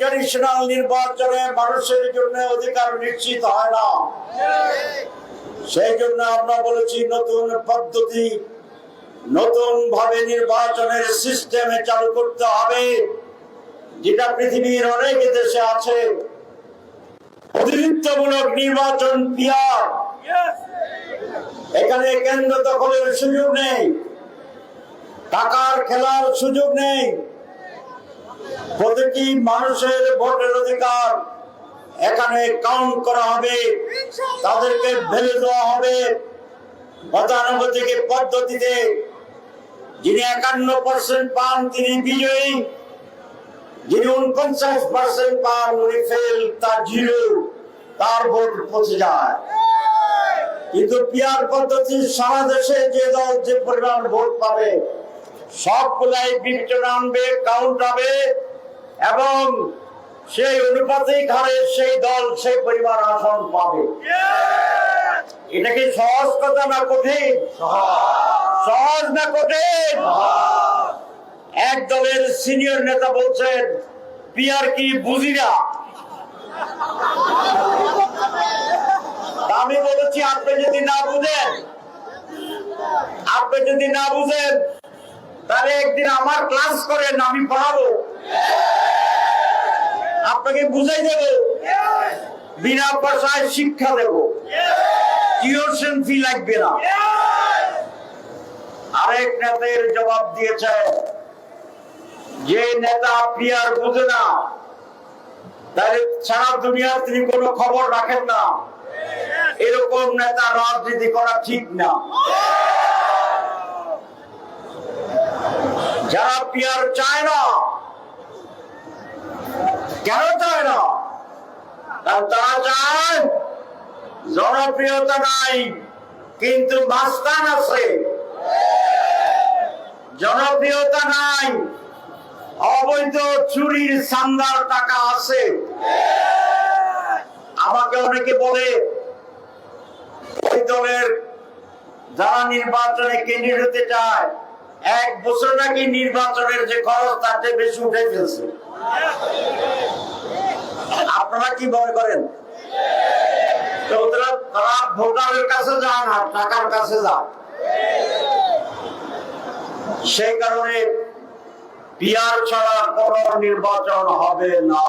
Traditional নির্বাচনে মানুষের জন্য অধিকার নিশ্চিত হয় না। সেই জন্য আমরা বলেছি নতুন পদ্ধতি নতুন ভাবে নির্বাচনের সিস্টেমে চালু করতে হবে, যেটা পৃথিবীর অনেক দেশে আছে। প্রতিনিধিত্বমূলক নির্বাচন পিয়ার। এখানে কেন্দ্র দখলের সুযোগ নেই, টাকার খেলার সুযোগ নেই। প্রতিটি মানুষের ভোটের অধিকার এখানে কাউন্ট করা হবে। তাদেরকে ভেবে দেওয়া হবে। গতানুগতিক পদ্ধতিতে যিনি একান্ন পার্সেন্ট পান, তিনি বিজয়ী। যিনি উনপঞ্চাশ পার্সেন্ট পান, উনি ফেল তার জিরো তার ভোট পৌঁছে যায়। কিন্তু পিয়ার পদ্ধতি সারা দেশে যে দল যে পরিমাণ ভোট পাবে সবগুলাই বিবেচনা আনবে কাউন্ট হবে এবং সেই অনুপাতিক হারে সেই দল, সেই পরিবার আসন পাবে। এটা কি সহজ কথা না কঠিন? সহজ। না কঠিন? এক দলের সিনিয়র নেতা বলছেন, পিয়ার কি বুঝি না তা আমি বলেছি, আপনি যদি না বুঝেন, আপনি যদি না বুঝেন তাহলে একদিন আমার ক্লাস করেন, আমি পড়াবো। আপনাকে বুঝাই দেব। বিনা পয়সায় শিক্ষা দেব। টিউশন ফি লাগবে না। আরেক নেতার জবাব দিয়েছে, যে নেতা পিয়ার বুঝে না, তাহলে সারা দুনিয়ার তিনি কোনো খবর রাখেন না। এরকম নেতা রাজনীতি করা ঠিক না। যারা পিয়ার চায় না। কেন চায় না? কারণ তারা চায় জনপ্রিয়তা নাই, কিন্তু মাস্তান আছে। জনপ্রিয়তা নাই, অবৈধ চুরির সান্দার টাকা আছে। আমাকে অনেকে বলে, ওই দলের যারা নির্বাচনে কেন্দ্রীয় হতে চায় এক বছর নাকি নির্বাচনের যে খরচ চেয়ে বেশি উঠে ফেলছে। আপনারা কি মনে করেন? তারা ভোটারের কাছে যান আর টাকার কাছে যান। সেই কারণে পিয়ার ছাড়া কোন নির্বাচন হবে না।